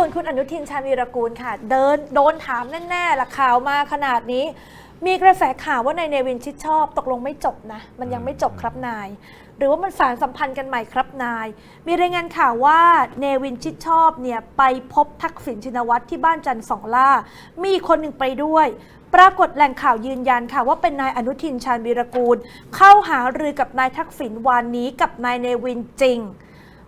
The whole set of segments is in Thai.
ส่วนคุณอนุทินชาญวีรกูลค่ะ เดินโดนถามแน่ๆละข่าวมาขนาดนี้ มีกระแสข่าวว่านายเนวินชิดชอบ ตกลงไม่จบนะ มันยังไม่จบครับนาย หรือว่ามันสารสัมพันธ์กันใหม่ครับนาย มีรายงานข่าวว่าเนวินชิดชอบเนี่ยไปพบทักษิณชินวัตรที่บ้านจันทร์สองล่า มีคนหนึ่งไปด้วยปรากฏแหล่งข่าวยืนยันค่ะว่าเป็นนายอนุทินชาญวีรกูล เข้าหารือกับนายทักษิณวันนี้กับนายเนวินจริง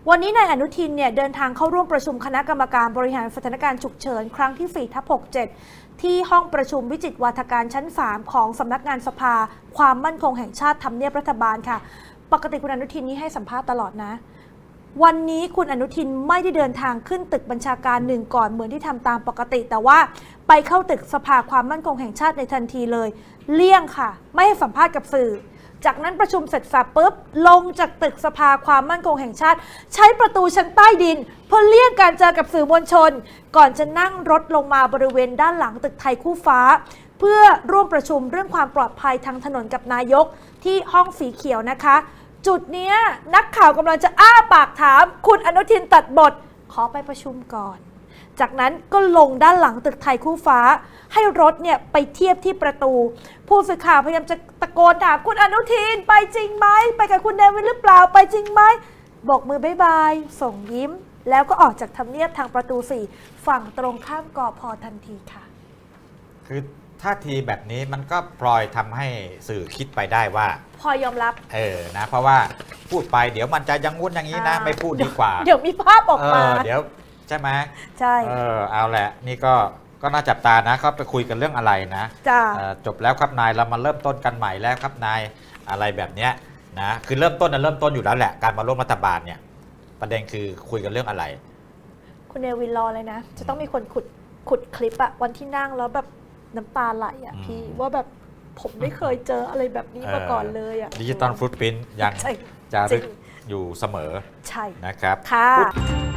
วันนี้นายอนุทินเนี่ยเดินทางเข้าร่วมประชุมคณะกรรมการบริหารสถานการณ์ฉุกเฉิน ครั้งที่ 4 ทับ 67 ที่ห้องประชุมวิจิตวาทการชั้น 3 ของสำนักงานสภา ความมั่นคงแห่งชาติทำเนียบรัฐบาลค่ะ ปกติคุณอนุทินนี่ให้สัมภาษณ์ตลอดนะ วันนี้คุณอนุทินไม่ได้เดินทางขึ้นตึกบัญชาการหนึ่งก่อนเหมือนที่ทำตามปกติ แต่ว่าไปเข้าตึกสภาความมั่นคงแห่งชาติในทันทีเลย เลี่ยงค่ะ ไม่ให้สัมภาษณ์กับสื่อ จากนั้นประชุมเสร็จสับปุ๊บ ลงจากตึกสภาความมั่นคงแห่งชาติ ใช้ประตูชั้นใต้ดิน เพื่อเลี่ยงการเจอกับสื่อมวลชน ก่อนจะนั่งรถลงมาบริเวณด้านหลังตึกไทยคู่ฟ้า เพื่อร่วมประชุมเรื่องความปลอดภัยทางถนนกับนายกที่ห้องสีเขียวนะคะ จุดเนี้ยนักข่าวกำลังจะอ้าปากถาม คุณอนุทินตัดบทขอไปประชุมก่อน จากนั้นก็ลงด้านหลังตึกไทยคู่ฟ้า ให้รถเนี่ยไปเทียบที่ประตู ผู้สื่อข่าวพยายามจะ โกนถามคุณอนุทินไปจริงไหมไปกับคุณเดวินหรือเปล่าไปจริงไหมบอกมือบายบาย ส่งยิ้ม แล้วก็ออกจากทำเนียบทางประตู 4 ฝั่งตรงข้ามกอพอทันทีค่ะ คือท่าทีแบบนี้มันก็พลอยทำให้สื่อคิดไปได้ว่า พอยอมรับ เออนะ เพราะว่าพูดไปเดี๋ยวมันจะอยังงุ้นอย่างนี้นะ อ่า ไม่พูดดีกว่าเดี๋ยวมีภาพออกเอมา อเดี๋ยวใช่ไหมใช่ เออเอาแหละ นี่ก็ ก็น่าจับตานะเขาไปคุยกันเรื่องอะไรนะจ้าเอ่อจบแล้วครับนายเรามาเริ่มต้นกันใหม่แล้วครับนายอะไรแบบเนี้ยนะคือเริ่มต้นนะเริ่มต้นอยู่แล้วแหละการมาร่วมรัฐบาลเนี่ยประเด็นคือคุยกันเรื่องอะไร คุณเดวินรอเลยนะ จะต้องมีคนขุดขุดคลิปอะวันที่นั่งแล้วแบบน้ำตาไหลอะอืม พี่ว่าแบบผมไม่เคยเจออะไรแบบนี้มาก่อนเลยอะดิจิตอลฟุตพิ้นยังใช่ จะจริรึงกอยู่เสมอใช่นะครับ ค่ะพูด